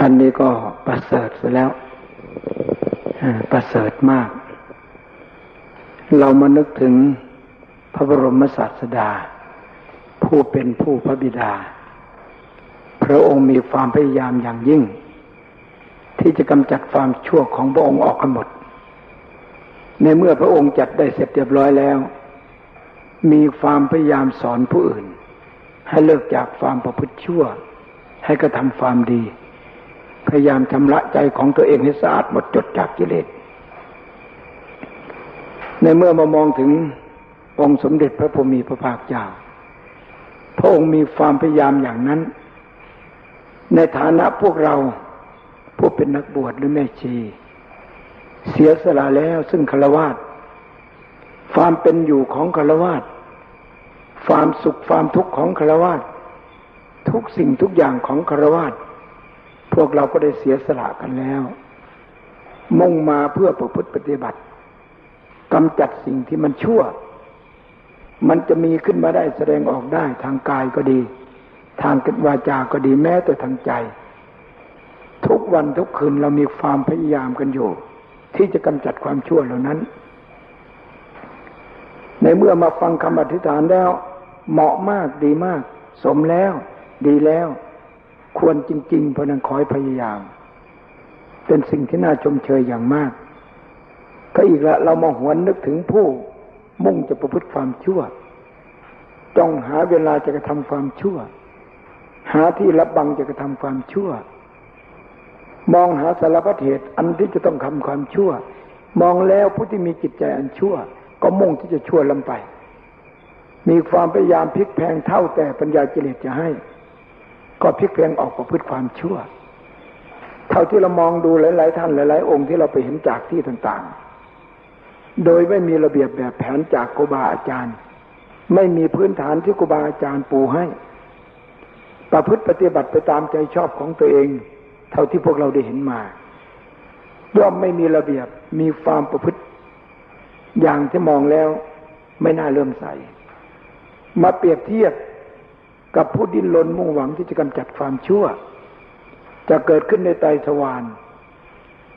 อันนี้ก็ประเสริฐเสียแล้วประเสริฐมาก เรามานึกถึงพระบรมศาสดา ผู้เป็นผู้พระบิดา พระองค์มีความพยายามอย่างยิ่ง ที่จะกำจัดความชั่วของพระองค์ออกกันหมด ในเมื่อพระองค์จัดได้เสร็จเรียบร้อยแล้ว มีความพยายามสอนผู้อื่น ให้เลิกจากความประพฤติชั่ว ให้กระทำความดี พยายามชำระใจของตัวเองให้สะอาดหมดจดจากกิเลส ในเมื่อมามองถึงองค์สมเด็จพระพุทธมีพระภาคเจ้า พระองค์มีความพยายามอย่างนั้น ในฐานะพวกเราผู้เป็นนักบวชหรือแม่ชี เสียสละแล้วซึ่งฆราวาสความเป็นอยู่ของฆราวาสความสุขความทุกข์ของฆราวาสทุกสิ่งทุกอย่างของฆราวาส พวกเราก็ได้เสียสละกันแล้ว มุ่งมาเพื่อประพฤติปฏิบัติกำจัดสิ่งที่มันชั่ว มันจะมีขึ้นมาได้แสดงออกได้ทางกายก็ดี ทางกิจวาจาก็ดีแม้แต่ทางใจ ทุกวันทุกคืนเรามีความพยายามกันอยู่ ที่จะกำจัดความชั่วเหล่านั้น ในเมื่อมาฟังคำอธิษฐานแล้ว เหมาะมากดีมาก สมแล้ว ดีแล้ว ควรจริง ๆ เพราะนั้นขอให้พยายาม เป็นสิ่งที่น่าชมเชยอย่างมาก ก็อีกละเรามาหวนนึกถึงผู้มุ่งจะประพฤติความชั่ว ต้องหาเวลาจะกระทำความชั่ว หาที่รับบังจะกระทำความชั่ว มองหาสารพัดเหตุอันที่จะต้องทำความชั่ว มองแล้วผู้ที่มีจิตใจอันชั่ว ก็มุ่งที่จะชั่วลำไป มีความพยายามพลิกแพงเท่าแต่ปัญญาจิเลสจะให้ ก็พลิกแพงออกประพฤติความชั่ว เท่าที่เรามองดูหลาย ๆ ท่านหลาย ๆ องค์ที่เราไปเห็นจากที่ต่างๆ โดยไม่มีระเบียบแบบแผนจากครูบาอาจารย์ ไม่มีพื้นฐานที่ครูบาอาจารย์ปูให้ ประพฤติปฏิบัติไปตามใจชอบของตัวเอง เท่าที่พวกเราได้เห็นมาย่อมไม่มีระเบียบมีความประพฤติ อย่างที่มองแล้วไม่น่าเลื่อมใส มาเปรียบเทียบ กับผู้ดิ้นรนมุ่งหวังที่จะกำจัดความชั่ว จะเกิดขึ้นในใจสวรรค์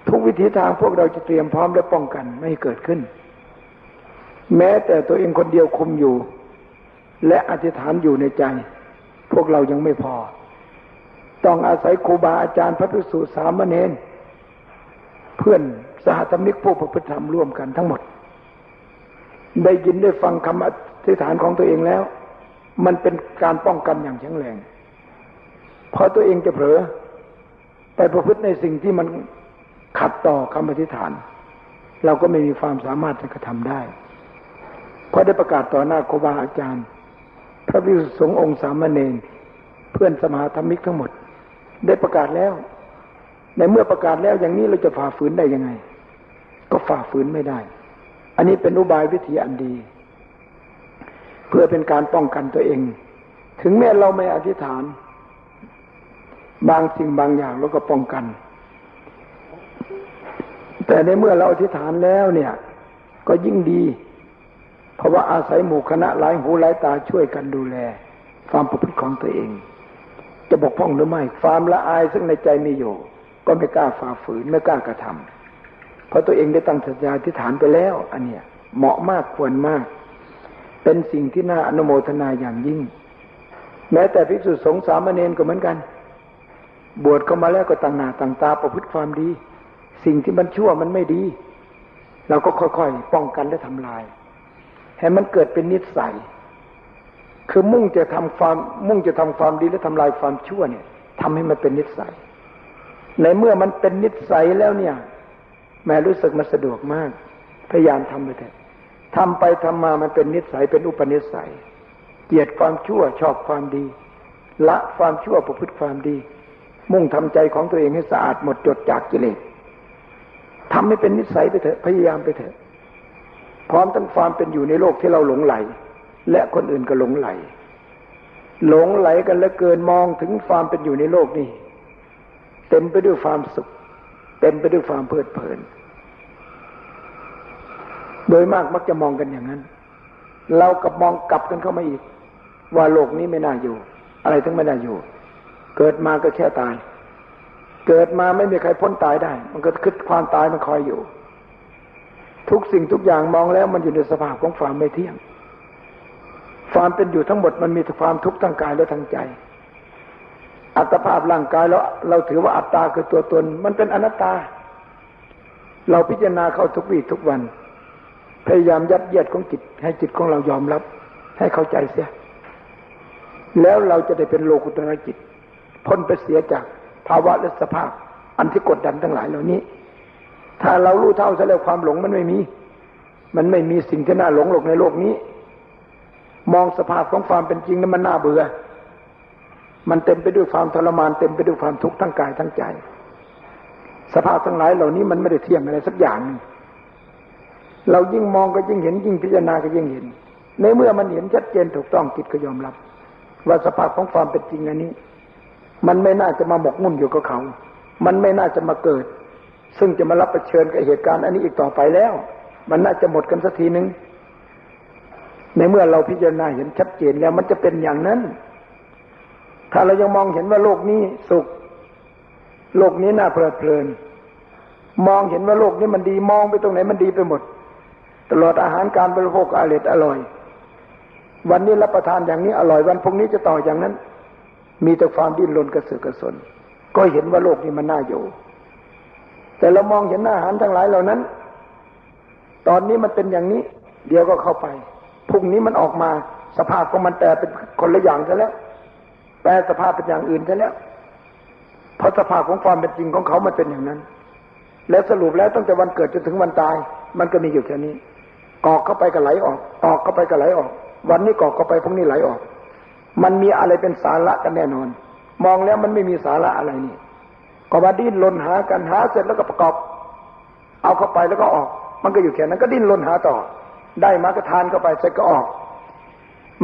ทุกวิธีทางพวกเราจะเตรียมพร้อมและป้องกันไม่ให้เกิดขึ้น แม้แต่ตัวเองคนเดียวคุมอยู่ และอธิษฐานอยู่ในใจ พวกเรายังไม่พอ ต้องอาศัยครูบาอาจารย์พระภิกษุสามเณรเพื่อนสหธรรมิกผู้ประพฤติธรรมร่วมกันทั้งหมด ได้ยินได้ฟังคำอธิษฐานของตัวเองแล้ว มันเป็นการป้องกันอย่างแข็งแรงพอตัวเองจะเผลอไปประพฤติในสิ่งที่มันขัดต่อคำอธิษฐาน เราก็ไม่มีความสามารถจะกระทำได้ เพราะได้ประกาศต่อหน้าครูบาอาจารย์ พระวิสุสงฆ์องค์สามเณรเพื่อนสมาธมิกทั้งหมด ได้ประกาศแล้ว ในเมื่อประกาศแล้วอย่างนี้เราจะฝ่าฝืนได้ยังไง ก็ฝ่าฝืนไม่ได้ อันนี้เป็นอุบายวิธีอันดี พื่อเป็นการป้องกันตัวเอง ถึงแม้เราไม่อธิษฐาน บางสิ่งบางอย่างเราก็ป้องกัน แต่ในเมื่อเราอธิษฐานแล้วเนี่ย ก็ยิ่งดี เพราะว่าอาศัยหมู่คณะหลายหูหลายตาช่วยกันดูแล ความประพฤติของตัวเอง จะบกพร่องหรือไม่ความละอายซึ่งในใจมีอยู่ ก็ไม่กล้าฝ่าฝืนไม่กล้ากระทำเพราะตัวเองได้ตั้งสัญญาอธิษฐานไปแล้ว อันเนี้ยเหมาะมากควรมาก เป็นสิ่งที่น่าอนุโมทนาอย่างยิ่ง แม้แต่ภิกษุสงฆ์สามเณรก็เหมือนกัน บวชเข้ามาแล้วก็ตั้งหน้าตั้งตาประพฤติความดี สิ่งที่มันชั่วมันไม่ดี เราก็ค่อยๆป้องกันและทำลาย ให้มันเกิดเป็นนิสัย คือมุ่งจะทำความมุ่งจะทำความดีและทำลายความชั่วเนี่ยทำให้มันเป็นนิสัย ในเมื่อมันเป็นนิสัยแล้วเนี่ย แม่รู้สึกมันสะดวกมาก พยายามทำไปเถอะ ทำไปทำมามันเป็นนิสัยเป็นอุปนิสัย เกลียดความชั่วชอบความดี ละความชั่วประพฤติความดี มุ่งทำใจของตัวเองให้สะอาดหมดจดจากกิเลสทำให้เป็นนิสัยไปเถอะพยายามไปเถอะ พร้อมทั้งความเป็นอยู่ในโลกที่เราหลงไหล และคนอื่นก็หลงไหล หลงไหลกันแล้วเกินมองถึงความเป็นอยู่ในโลกนี้เต็มไปด้วยความสุข เต็มไปด้วยความเพลิดเพลิน โดยมากมักจะมองกันอย่างนั้น เรากับมองกลับกันเข้ามาอีก ว่าโลกนี้ไม่น่าอยู่ อะไรทั้งไม่น่าอยู่ เกิดมาก็แค่ตาย เกิดมาไม่มีใครพ้นตายได้ มันก็คิดความตายมันคอยอยู่ ทุกสิ่งทุกอย่างมองแล้วมันอยู่ในสภาพของความไม่เที่ยง ความเป็นอยู่ทั้งหมดมันมีความทุกข์ทั้งกายและทั้งใจ อัตภาพร่างกายเราเราถือว่าอัตตาคือตัวตน มันเป็นอนัตตา เราพิจารณาเข้าทุกวี่ทุกวัน พยายามยัดเยียดของจิต ให้จิตของเรายอมรับ ให้เข้าใจเสีย แล้วเราจะได้เป็นโลกุตระจิตพ้นไปเสียจากภาวะและสภาพ อันที่กดดันทั้งหลายเหล่านี้ ถ้าเรารู้เท่าซะแล้วความหลงมันไม่มี มันไม่มีสิ่งที่น่าหลงหลงในโลกนี้ มองสภาพของความเป็นจริงนั้นมันน่าเบื่อ มันเต็มไปด้วยความทรมาน เต็มไปด้วยความทุกข์ทั้งกายทั้งใจ สภาพทั้งหลายเหล่านี้มันไม่ได้เที่ยงอะไรสักอย่างนึง เรายิ่งมองก็ยิ่งเห็นยิ่งพิจารณาก็ยิ่งเห็น ในเมื่อมันเห็นชัดเจนถูกต้องจิตก็ยอมรับ ว่าสภาพของความเป็นจริงอันนี้ มันไม่น่าจะมาหมกมุ่นอยู่กับเขา มันไม่น่าจะมาเกิด ซึ่งจะมารับประเชิญกับเหตุการณ์อันนี้อีกต่อไปแล้ว มันน่าจะหมดกันสักทีหนึ่งในเมื่อเราพิจารณาเห็นชัดเจนแล้ว มันจะเป็นอย่างนั้น ถ้าเรายังมองเห็นว่าโลกนี้สุข โลกนี้น่าเพลิดเพลิน มองเห็นว่าโลกนี้มันดีมองไปตรงไหนมันดีไปหมด ตลอดอาหารการบริโภคอร่อยอร่อย วันนี้รับประทานอย่างนี้อร่อยวันพรุ่งนี้จะต่ออย่างนั้น มีแต่ความดิ้นรนกระเสือกกระสน ก็เห็นว่าโลกนี้มันน่าอยู่ แต่เรามองเห็นอาหารทั้งหลายเหล่านั้น ตอนนี้มันเป็นอย่างนี้ เดี๋ยวก็เข้าไปพรุ่งนี้มันออกมาสภาพของมันแต่เป็นคนละอย่างซะแล้วแปลสภาพเป็นอย่างอื่นซะแล้วเพราะสภาพของความเป็นจริงของเขามันเป็นอย่างนั้น แล้วสรุปแล้วตั้งแต่วันเกิดจนถึงวันตาย มันก็มีอยู่แค่นี้ กอกเข้าไปก็ไหลออกออกเข้าไปก็ไหลออก วันนี้กอกเข้าไปพรุ่งนี้ไหลออก มันมีอะไรเป็นสาระกันแน่นอน มองแล้วมันไม่มีสาระอะไรนี่ก็มาดิ้นรนหากันหาเสร็จแล้วก็ประกอบ เอาเข้าไปแล้วก็ออก มันก็อยู่แค่นั้นก็ดิ้นรนหาต่อ ได้มาก็ทานเข้าไปเสร็จก็ออก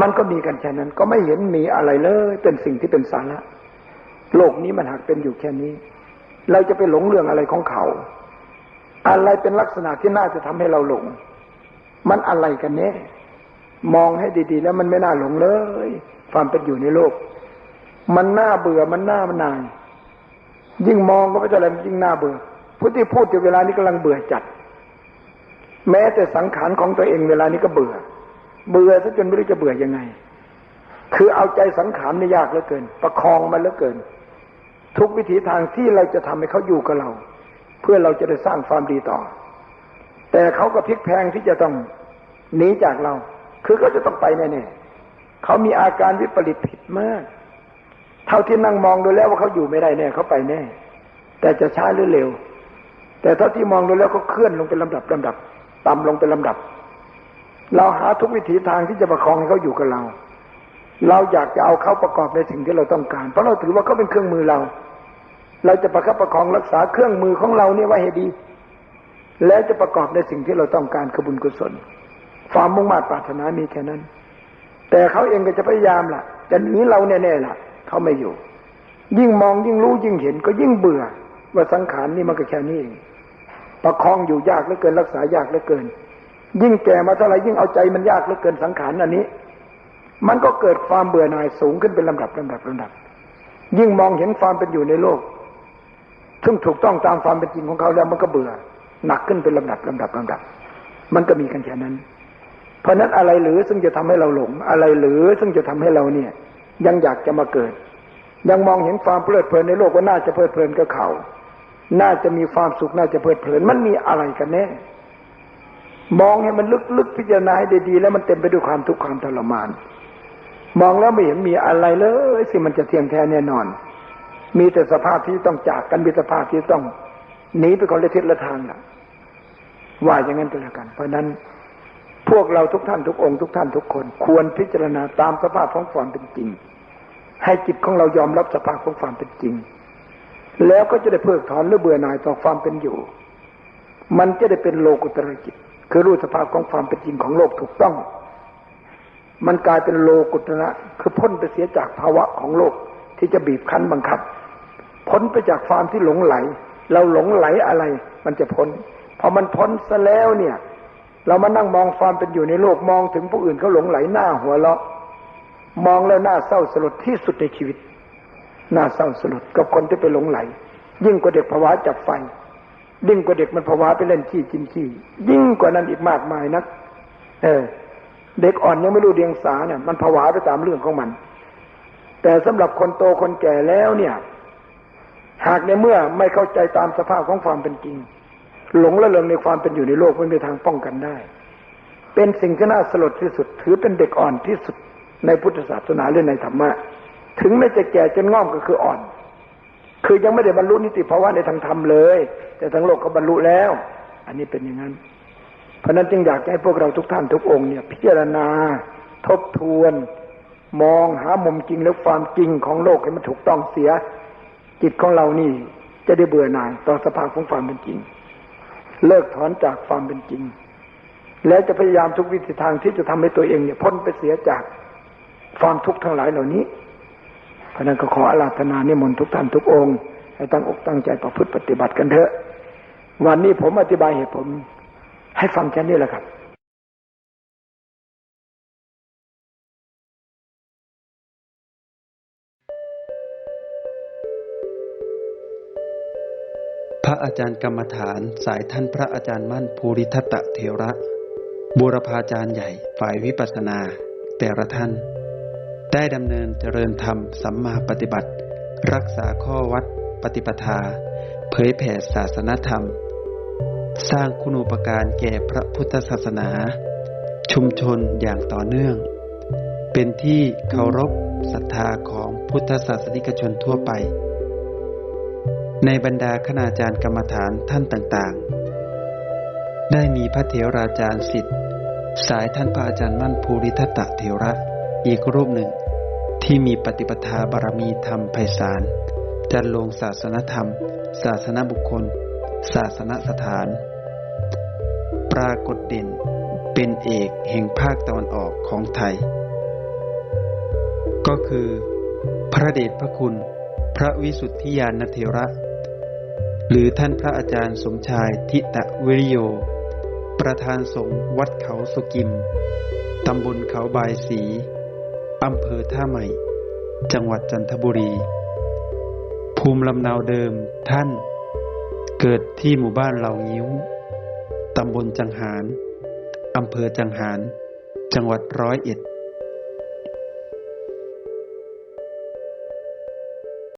มันก็มีกันแค่นั้น ก็ไม่เห็นมีอะไรเลย เป็นสิ่งที่เป็นสาระโลกนี้มันหากเป็นอยู่แค่นี้ เราจะไปหลงเรื่องอะไรของเขา อะไรเป็นลักษณะที่น่าจะทำให้เราหลง มันอะไรกันเนี่ยมองให้ดีๆ แล้วมันไม่น่าหลงเลย ความเป็นอยู่ในโลก มันน่าเบื่อมันน่ามันนาย ยิ่งมองก็ไม่ใช่อะไรยิ่งน่าเบื่อผู้ที่พูดอยู่เวลานี้กำลังเบื่อจัด แม้แต่สังขารของตัวเองเวลานี้ก็เบื่อ เบื่อซะจนไม่รู้จะเบื่อยังไง คือเอาใจสังขารนี่ยากเหลือเกิน ประคองมันเหลือเกิน ทุกวิถีทางที่เราจะทำให้เขาอยู่กับเรา เพื่อเราจะได้สร้างความดีต่อ แต่เขาก็พลิกแพงที่จะต้องหนีจากเรา คือเขาจะต้องไปแน่ๆเขามีอาการวิปริตผิดมาก เท่าที่นั่งมองดูแล้วว่าเขาอยู่ไม่ได้แน่เขาไปแน่ แต่จะช้าหรือเร็ว แต่เท่าที่มองดูแล้วก็เคลื่อนลงเป็นลำดับลำดับ ต่ำลงเป็นลำดับ เราหาทุกวิถีทางที่จะประคองให้เขาอยู่กับเรา เราอยากจะเอาเขาประกอบในสิ่งที่เราต้องการ เพราะเราถือว่าเขาเป็นเครื่องมือเรา เราจะประคับประคองรักษาเครื่องมือของเราเนี่ยไว้ให้ดี แล้วจะประกอบในสิ่งที่เราต้องการขบุญกุศล ความมุ่งมั่นปรารถนามีแค่นั้น แต่เขาเองก็จะพยายามล่ะ จะหนีเราแน่ๆล่ะ เขาไม่อยู่ ยิ่งมองยิ่งรู้ยิ่งเห็นก็ยิ่งเบื่อ ว่าสังขารนี่มันก็แค่นี้เองประคองอยู่ยากเหลือเกิน รักษายากเหลือเกิน ยิ่งแก่มาเท่าไหร่ยิ่งเอาใจมันยากเหลือเกินสังขารอันนี้ มันก็เกิดความเบื่อหน่ายสูงขึ้นเป็นลำดับลำดับลำดับ ยิ่งมองเห็นความเป็นอยู่ในโลก ซึ่งถูกต้องตามความเป็นจริงของเขาแล้วมันก็เบื่อ หนักขึ้นเป็นลำดับลำดับลำดับ มันก็มีกันแค่นั้น เพราะนั้นอะไรหรือซึ่งจะทำให้เราหลง อะไรหรือซึ่งจะทำให้เราเนี่ย ยังอยากจะมาเกิด ยังมองเห็นความเพลิดเพลินในโลกว่าน่าจะเพลิดเพลินกับเขา น่าจะมีความสุขน่าจะเพลิดเพลิน มันมีอะไรกันแน่มองให้มันลึกๆพิจารณาให้ดีๆแล้วมันเต็มไปด้วยความทุกข์ความทรมาน มองแล้วไม่เห็นมีอะไรเลยสิมันจะเที่ยงแท้แน่นอน มีแต่สภาพที่ต้องจากกันมีสภาพที่ต้อง หนีไปคนละทิศละทางล่ะ ว่าอย่างนั้นก็แล้วกัน เพราะนั้นพวกเราทุกท่านทุกองค์ทุกท่านทุกคน ควรพิจารณาตามสภาพของความเป็นจริง ให้จิตของเรายอมรับสภาพของความเป็นจริง แล้วก็จะได้เพิกถอนหรือเบื่อหน่ายต่อความเป็นอยู่ มันจะได้เป็นโลกุตระจิต คือรู้สภาพของความเป็นจริงของโลกถูกต้อง มันกลายเป็นโลกุตระคือพ้นไปเสียจากภาวะของโลกที่จะบีบคั้นบังคับพ้นไปจากความที่หลงไหล เราหลงไหลอะไร มันจะพ้นพอมันพ้นซะแล้วเนี่ย เรามานั่งมองความเป็นอยู่ในโลกมองถึงผู้อื่นเขาหลงไหลหน้าหัวเราะมองแล้วหน้าเศร้าสลดที่สุดในชีวิตหน้าเศร้าสลดกับคนที่ไปหลงไหล ยิ่งกว่าเด็กภาวะจับไฟยิ่งกว่าเด็กมันภาวะไปเล่นขี้กินขี้ยิ่งกว่านั้นอีกมากมายนัก เออ เด็กอ่อนยังไม่รู้เดียงสาเนี่ย มันภาวะไปตามเรื่องของมัน แต่สำหรับคนโตคนแก่แล้วเนี่ย หากในเมื่อไม่เข้าใจตามสภาพของความเป็นจริง หลงละเลงในความเป็นอยู่ในโลกไม่มีทางป้องกันได้ เป็นสิ่งที่น่าสลดที่สุด ถือเป็นเด็กอ่อนที่สุดในพุทธศาสนาหรือในธรรมะ ถึงแม้จะแก่จนง่อมก็คืออ่อน คือยังไม่ได้บรรลุนิติภาวะในทางธรรมเลย แต่ทางโลกเขาบรรลุแล้ว อันนี้เป็นอย่างนั้น เพราะนั้นจึงอยากให้พวกเราทุกท่านทุกองค์เนี่ย พิจารณา ทบทวน มองหามุมจริงและความจริงของโลกให้มันถูกต้องเสีย จิตของเรานี่จะได้เบื่อหน่ายต่อสภาพของความเป็นจริง เลิกถอนจากความเป็นจริง แล้วจะพยายามทุกวิธีทางที่จะทำให้ตัวเองเนี่ยพ้นไปเสียจากความทุกข์ทั้งหลายเหล่านี้เพราะนั้นก็ขออาราธนานิมนต์ทุกท่านทุกองค์ ให้ตั้งอกตั้งใจประพฤติปฏิบัติกันเถอะ วันนี้ผมอธิบายเหตุผลให้ฟังแค่นี้แหละครับ ระอาจารย์กรรมฐานสายท่านพระอาจารย์มั่นภูริทัตะเทระบูรพาจารย์ใหญ่ฝ่ายวิปัสสนา แต่ละท่าน ได้ดำเนินเจริญธรรมสัมมาปฏิบัติ รักษาข้อวัดปฏิปทา เผยแผ่ศาสนธรรม สร้างคุณูปการแก่พระพุทธศาสนา ชุมชนอย่างต่อเนื่อง เป็นที่เคารพศรัทธาของพุทธศาสนิกชนทั่วไป ในบรรดาคณาจารย์กรรมฐานท่านต่างๆ ได้มีพระเถราจารย์สิทธิ์ สายท่านพระอาจารย์มั่นภูริทัตตะเถระ อีกรูปหนึ่ง ที่มีปฏิปทาบารมีธรรมไพศาลจัดลงศาสนธรรม ศาสนบุคคล ศาสนสถาน ปรากฏเด่นเป็นเอกแห่งภาคตะวันออกของไทย ก็คือ พระเดชพระคุณ พระวิสุทธิยานเทระ หรือท่านพระอาจารย์สมชายทิตะวิริโย ประธานสงฆ์วัดเขาสุกิม ตำบลเขาบายสี อำเภอท่าใหม่ จังหวัดจันทบุรี ภูมิลำเนาเดิมท่าน เกิดที่หมู่บ้านเหล่างิ้ว ตำบลจังหาร อำเภอจังหาร จังหวัดร้อยเอ็ด